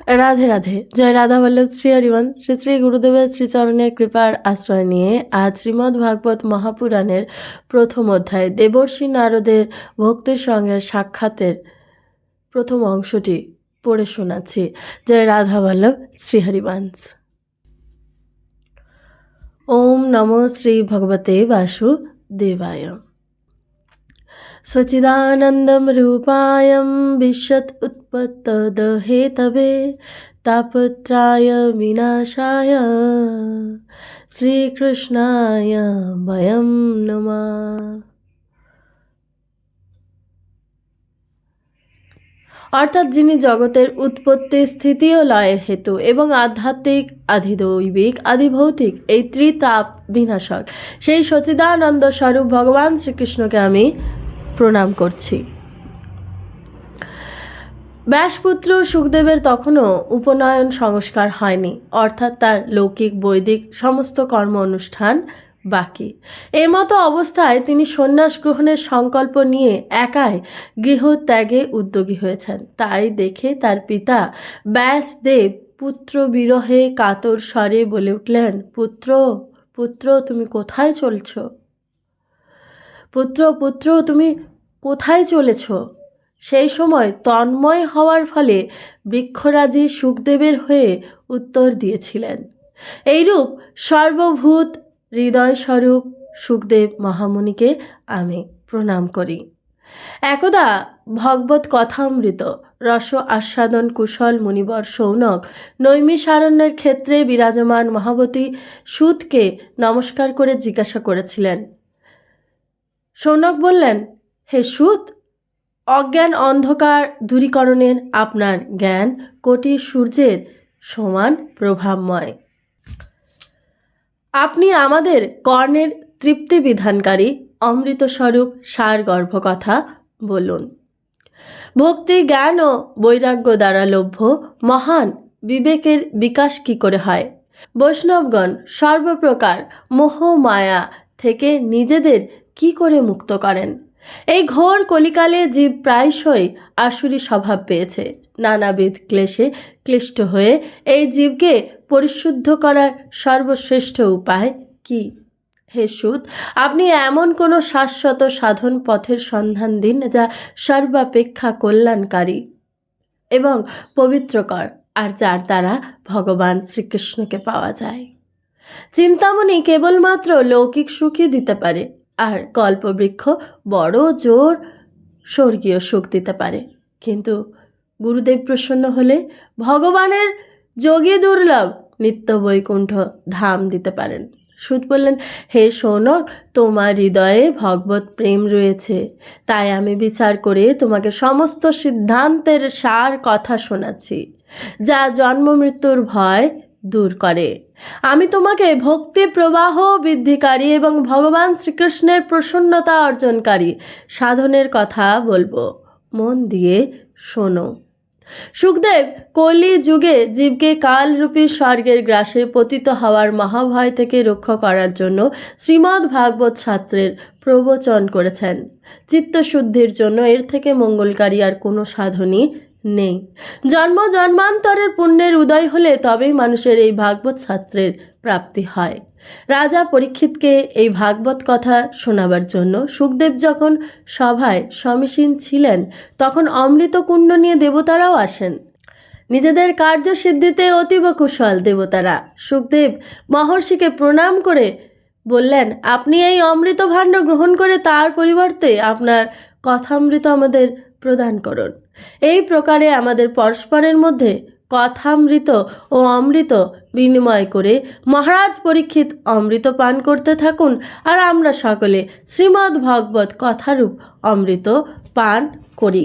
রাধে রাধে। জয় রাধা বল্লভ, শ্রী হরিবন শ্রী শ্রী গুরুদেবের শ্রীচরণের কৃপার আশ্রয় নিয়ে আজ শ্রীমদ্ ভাগবত মহাপুরাণের প্রথম অধ্যায় দেবর্ষী নারদের ভক্তির সঙ্গে সাক্ষাতের প্রথম অংশটি পড়ে শোনাচ্ছি। জয় রাধা বল্লভ, শ্রী হরিবংশ। ওম নমো শ্রী ভগবতে বাসুদেবায়। सच्चिदानन्दं रूपायं विशत् उत्पत्तदहेतवे तापत्राय विनाशाय শ্রীকৃষ্ণায় বয়ম নমা অর্থাৎ যিনি জগতের উৎপত্তি স্থিতি ও লয়ের হেতু এবং আধ্যাত্মিক আধিদৈবিক আধিভৌতিক এই ত্রিতাপ বিনাশক সেই সচিদানন্দ স্বরূপ ভগবান শ্রীকৃষ্ণকে আমি প্রণাম করছি। ব্যাসপুত্র সুখদেবের তখনও উপনয়ন সংস্কার হয়নি, অর্থাৎ তার লৌকিক, বৈদিক সমস্ত কর্ম অনুষ্ঠান বাকি। এই মতো অবস্থায় তিনি সন্ন্যাস গ্রহণের সংকল্প নিয়ে একাই গৃহত্যাগে উদ্যোগী হয়েছেন। তাই দেখে তার পিতা ব্যাসদেব পুত্র বিরহে কাতর স্বরে বলে উঠলেন, পুত্র পুত্র, তুমি কোথায় চলছো? পুত্র পুত্র, তুমি কোথায় চলেছ? সেই সময় তন্ময় হওয়ার ফলে বৃক্ষরাজি সুখদেবের হয়ে উত্তর দিয়েছিলেন। এইরূপ সর্বভূত হৃদয়স্বরূপ সুখদেব মহামুনিকে আমি প্রণাম করি। একদা ভগবত কথামৃত, রস আস্বাদন, কুশল, মুনিবর, সৌনক, নৈমিষারণ্যের ক্ষেত্রে বিরাজমান মহাবতী সুতকে নমস্কার করে জিজ্ঞাসা করেছিলেন। সৌনক বললেন, হে সুত, অজ্ঞান অন্ধকার দূরীকরণের আপনার জ্ঞান কোটি সূর্যের সমান প্রভাবময়। আপনি আমাদের কর্ণের তৃপ্তি বিধানকারী অমৃতস্বরূপ সার গর্ভকথা বলুন। ভক্তি, জ্ঞান ও বৈরাগ্য দ্বারা লভ্য মহান বিবেকের বিকাশ কি করে হয়? বৈষ্ণবগণ সর্বপ্রকার মোহ মায়া থেকে নিজেদের কি করে মুক্ত করেন? এই ঘোর কলিকালে জীব প্রায়শই আসুরি স্বভাব পেয়েছে। নানাবিধ ক্লেশে ক্লিষ্ট হয়ে এই জীবকে পরিশুদ্ধ করার সর্বশ্রেষ্ঠ উপায় কি? হে সুদ, আপনি এমন কোনো শাশ্বত সাধন পথের সন্ধান দিন যা সর্বাপেক্ষা কল্যাণকারী এবং পবিত্রকর, আর যার দ্বারা ভগবান শ্রীকৃষ্ণকে পাওয়া যায়। চিন্তামণি কেবলমাত্র লৌকিক সুখই দিতে পারে। আর কল্পবৃক্ষ বড় জোর স্বর্গীয় সুখ দিতে পারে। কিন্তু গুরুদেব প্রসন্ন হলে ভগবানের যোগী দুর্লভ নিত্য বৈকুণ্ঠ ধাম দিতে পারেন। সুদ বললেন, হে সৌনক, তোমার হৃদয়ে ভগবত প্রেম রয়েছে। তাই আমি বিচার করে তোমাকে সমস্ত সিদ্ধান্তের সার কথা শোনাচ্ছি। যা জন্ম মৃত্যুর ভয় দূর করে। আমি তোমাকে ভক্তি প্রবাহ বৃদ্ধিকারী এবং ভগবান শ্রীকৃষ্ণের প্রসন্নতা অর্জনকারী সাধনের কথা বলব। মন দিয়ে শোনো। সুখদেব, কলি যুগে জীবকে কালরূপী স্বর্গের গ্রাসে পতিত হওয়ার মহাভয় থেকে রক্ষা করার জন্য শ্রীমদ্ ভাগবত শাস্ত্রের প্রবচন করেছেন। চিত্তশুদ্ধির জন্য এর থেকে মঙ্গলকারী আর কোনো সাধনই নেই। জন্ম জন্মান্তরের পুণ্যের উদয় হলে তবেই মানুষের এই ভাগবত শাস্ত্রের প্রাপ্তি হয়। রাজা পরীক্ষিতকে এই ভাগবত কথা শোনাবার জন্য সুখদেব যখন সভায় সমীসীন ছিলেন, তখন অমৃত কুণ্ড নিয়ে দেবতারাও আসেন। নিজেদের কার্যসিদ্ধিতে অতীব কুশল দেবতারা। সুখদেব মহর্ষিকে প্রণাম করে বললেন, আপনি এই অমৃত ভাণ্ড গ্রহণ করে তার পরিবর্তে আপনার কথামৃত আমাদের প্রদান করুন। এই প্রকারে আমাদের পরস্পরের মধ্যে কথামৃত ও অমৃত বিনিময় করে মহারাজ পরীক্ষিত অমৃত পান করতে থাকুন আর আমরা সকলে শ্রীমদ্ ভগবত কথারূপ অমৃত পান করি।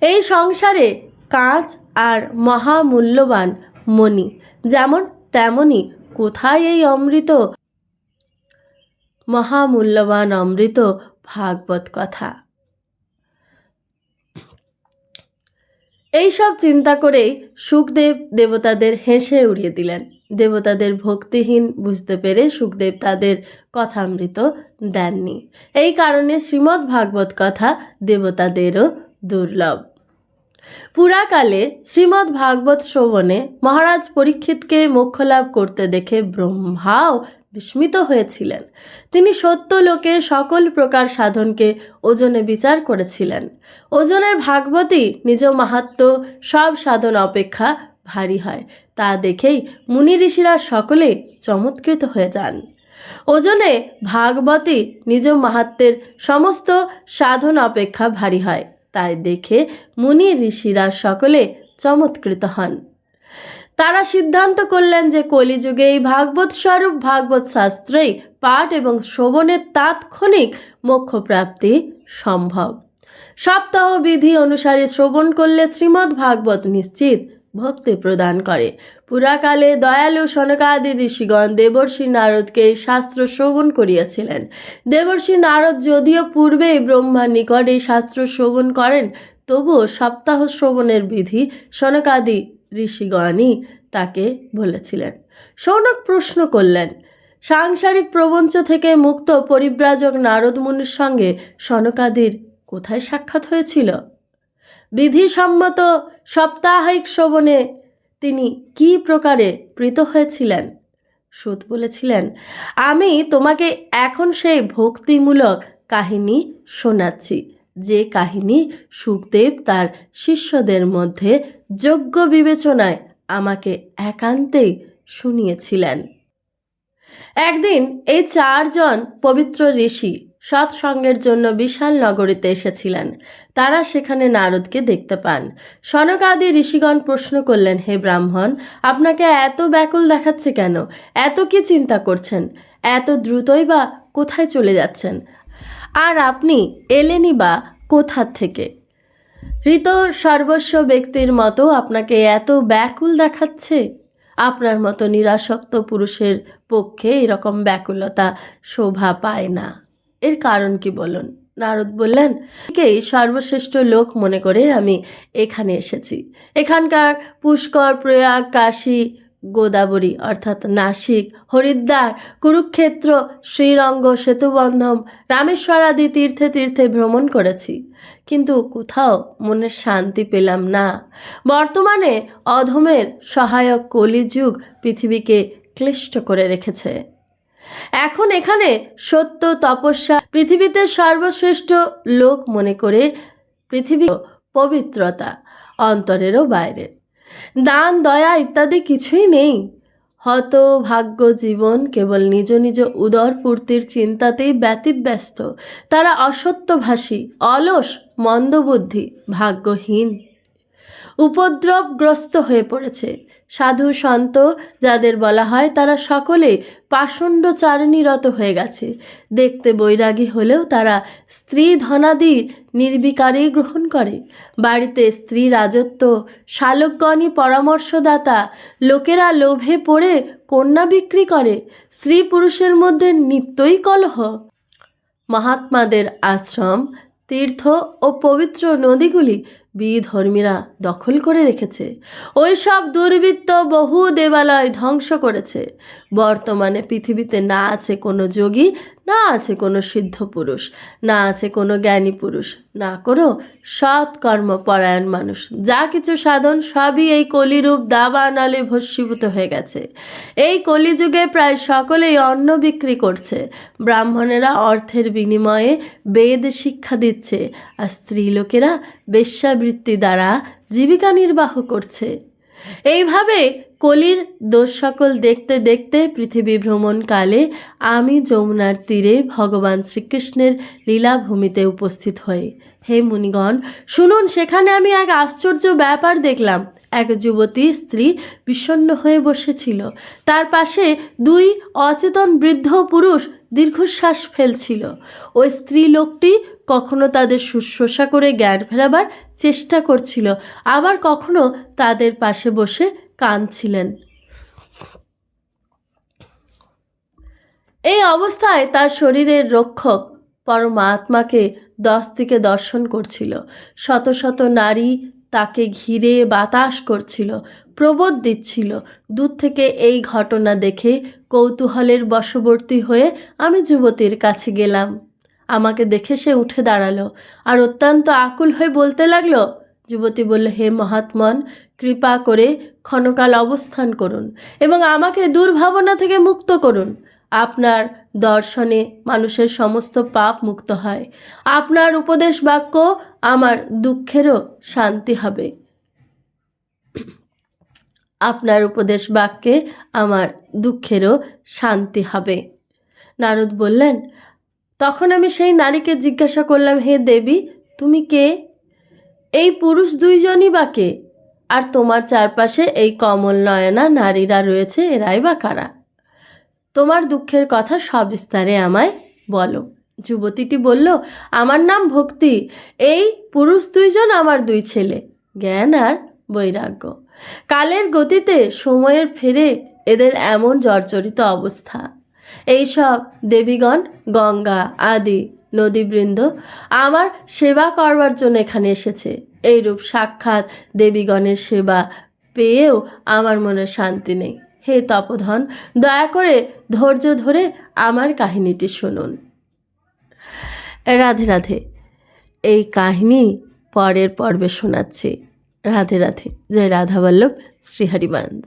এই সংসারে কাঁচ আর মহামূল্যবান মণি যেমন তেমনই কোথায় এই অমৃত? মহামূল্যবান অমৃত ভাগবত কথা। এই সব চিন্তা করেই সুখদেব দেবতাদের হেসে উড়িয়ে দিলেন। দেবতাদের ভক্তিহীন বুঝতে পেরে সুখদেব তাদের কথামৃত দেননি। এই কারণে শ্রীমদ্ ভাগবত কথা দেবতাদেরও দুর্লভ। পুরাকালে শ্রীমদ্ ভাগবত শ্রবণে মহারাজ পরীক্ষিতকে মোক্ষ লাভ করতে দেখে ব্রহ্মাও বিস্মিত হয়েছিলেন। তিনি সত্য লোকে সকল প্রকার সাধনকে ওজনে বিচার করেছিলেন। ওজনের ভাগবতী নিজ মাহাত্ম, সব সাধন অপেক্ষা ভারী হয়, তা দেখেই মুনি ঋষিরা সকলে চমৎকৃত হয়ে যান। ওজনে ভাগবতী নিজ মাহাত্মের সমস্ত সাধন অপেক্ষা ভারী হয়। তাই দেখে মুনি ঋষিরা সকলে চমৎকৃত হন। তারা সিদ্ধান্ত করলেন যে কলিযুগে এই ভাগবত স্বরূপ, ভাগবত শাস্ত্রেই পাঠ এবং শ্রবণের তাৎক্ষণিক মোক্ষপ্রাপ্তি সম্ভব। সপ্তাহ বিধি অনুসারে শ্রবণ করলে শ্রীমদ্ ভাগবত নিশ্চিত ভক্তি প্রদান করে। পুরাকালে দয়ালু সনকাদি ঋষিগণ দেবর্ষি নারদকে শাস্ত্র শ্রবণ করিয়াছিলেন। দেবর্ষি নারদ যদিও পূর্বেই ব্রহ্মার নিকট শাস্ত্র শ্রবণ করেন, তবুও সপ্তাহ শ্রবণের বিধি সনকাদি ঋষিগণই তাকে বলেছিলেন। সৌনক প্রশ্ন করলেন, সাংসারিক প্রবঞ্চ থেকে মুক্ত পরিব্রাজক নারদ মুনির সঙ্গে সনকাদির কোথায় সাক্ষাৎ হয়েছিল? বিধিসম্মত সাপ্তাহিক শ্রবণে তিনি কি প্রকারে প্রীত হয়েছিলেন? সুত বলেছিলেন, আমি তোমাকে এখন সেই ভক্তিমূলক কাহিনী শোনাচ্ছি, যে কাহিনী সুখদেব তার শিষ্যদের মধ্যে যোগ্য বিবেচনায় আমাকে একান্তেই শুনিয়েছিলেন। একদিন এই চারজন পবিত্র ঋষি সৎসঙ্গের জন্য বিশাল নগরীতে এসেছিলেন। তারা সেখানে নারদকে দেখতে পান। সনকাদি ঋষিগণ প্রশ্ন করলেন, হে ব্রাহ্মণ, আপনাকে এত ব্যাকুল দেখাচ্ছে কেন? এত কি চিন্তা করছেন? এত দ্রুতই বা কোথায় চলে যাচ্ছেন? আর আপনি এলেনই বা কোথার থেকে? হৃত সর্বস্ব ব্যক্তির মতো আপনাকে এত ব্যাকুল দেখাচ্ছে? আপনার মতো নিরাসক্ত পুরুষের পক্ষে এরকম ব্যাকুলতা শোভা পায় না। এর কারণ কি বলুন? নারদ বললেন কেই সর্বশ্রেষ্ঠ লোক মনে করে আমি এখানে এসেছি। এখানকার পুষ্কর, প্রয়াগ, কাশী, গোদাবরী অর্থাৎ নাসিক, হরিদ্বার, কুরুক্ষেত্র, শ্রীরঙ্গ, সেতুবন্ধম রামেশ্বর আদি তীর্থে তীর্থে ভ্রমণ করেছি। কিন্তু কোথাও মনে শান্তি পেলাম না। বর্তমানে অধমের সহায়ক কলিযুগ পৃথিবীকে ক্লিষ্ট করে রেখেছে। এখন এখানে সত্য, তপস্যা পৃথিবীতে সর্বশ্রেষ্ঠ লোক মনে করে পৃথিবী পবিত্রতা অন্তরেরও বাইরে। দান, দয়া ইত্যাদি কিছুই নেই। হত, ভাগ্য, জীবন কেবল নিজ নিজ উদর পূর্তির চিন্তাতেই ব্যতিব্যস্ত। তারা অসত্যভাষী, অলস, মন্দবুদ্ধি, ভাগ্যহীন। উপদ্রবগ্রস্ত হয়ে পড়েছে। সাধু সন্ত যাদের বলা হয়, তারা সকলে পাষণ্ড চারণীরত হয়ে গেছে। দেখতে বৈরাগী হলেও তারা স্ত্রী ধনাদি নির্বিকারেই গ্রহণ করে। বাড়িতে স্ত্রী রাজত্ব, শালকগণই পরামর্শদাতা, লোকেরা লোভে পড়ে কন্যা বিক্রি করে, স্ত্রী পুরুষের মধ্যে নিত্যই কলহ। মহাত্মাদের আশ্রম, তীর্থ ও পবিত্র নদীগুলি বিধর্মীরা দখল করে রেখেছে। ওই সব দুর্বৃত্ত বহু দেবালয় ধ্বংস করেছে। বর্তমানে পৃথিবীতে না আছে কোনো যোগী, না আছে কোনো সিদ্ধ পুরুষ, না আছে কোনো জ্ঞানী পুরুষ, না কোনো সৎ কর্মপরায়ণ মানুষ। যা কিছু সাধন সবই এই কলিরূপ দাবা নালে ভস্মীভূত হয়ে গেছে। এই কলিযুগে প্রায় সকলেই অন্ন বিক্রি করছে। ব্রাহ্মণেরা অর্থের বিনিময়ে বেদ শিক্ষা দিচ্ছে। আর স্ত্রীলোকেরা বেশ্যাবৃত্তি দ্বারা জীবিকা নির্বাহ করছে। এইভাবে কলির দোষ সকল দেখতে দেখতে পৃথিবী ভ্রমণকালে আমি যমুনার তীরে ভগবান শ্রীকৃষ্ণের লীলাভূমিতে উপস্থিত হই। হে মুনিগণ, শুনুন, সেখানে আমি এক আশ্চর্য ব্যাপার দেখলাম। এক যুবতী স্ত্রী বিষণ্ণ হয়ে বসেছিল। তার পাশে দুই অচেতন বৃদ্ধ পুরুষ দীর্ঘশ্বাস ফেলছিল। ওই স্ত্রী লোকটি কখনো তাদের শুশ্রূষা করে জ্ঞান ফেরাবার চেষ্টা করছিল, আবার কখনো তাদের পাশে বসে কাঁদছিলেন। এই অবস্থায় তার শরীরের রক্ষক পরমাত্মাকে দশ থেকে দর্শন করছিল। শত শত নারী তাকে ঘিরে বাতাস করছিল, প্রবোধ দিচ্ছিল। দূর থেকে এই ঘটনা দেখে কৌতূহলের বশবর্তী হয়ে আমি যুবতীর কাছে গেলাম। আমাকে দেখে সে উঠে দাঁড়াল আর অত্যন্ত আকুল হয়ে বলতে লাগল, যুবতী বলল, হে মহাত্মন, কৃপা করে ক্ষণকাল অবস্থান করুন এবং আমাকে দুর্ভাবনা থেকে মুক্ত করুন। আপনার দর্শনে মানুষের সমস্ত পাপ মুক্ত হয়। আপনার উপদেশ বাক্য আমার দুঃখেরও শান্তি হবে। আপনার উপদেশ বাক্যে আমার দুঃখেরও শান্তি হবে। নারদ বললেন তখন আমি সেই নারীকে জিজ্ঞাসা করলাম, হে দেবী, তুমি কে? এই পুরুষ দুইজনই বা কে? আর তোমার চারপাশে এই কমল নয়না নারীরা রয়েছে, এরাই বা কারা? তোমার দুঃখের কথা সবিস্তারে আমায় বলো। যুবতীটি বলল, আমার নাম ভক্তি, এই পুরুষ দুইজন আমার দুই ছেলে, জ্ঞান আর বৈরাগ্য। কালের গতিতে, সময়ের ফেরে, এদের এমন জর্জরিত অবস্থা। এইসব দেবীগণ, গঙ্গা আদি নদীবৃন্দ আমার সেবা করবার জন্য এখানে এসেছে। এইরূপ সাক্ষাৎ দেবীগণের সেবা পেয়েও আমার মনে শান্তি নেই। হে তপধন, দয়া করে ধৈর্য ধরে আমার কাহিনীটি শুনুন। রাধে রাধে, এই কাহিনী পরের পর্বে শোনাচ্ছি। রাধে রাধে, জয় রাধাবল্লভ, শ্রীহরিবংশ।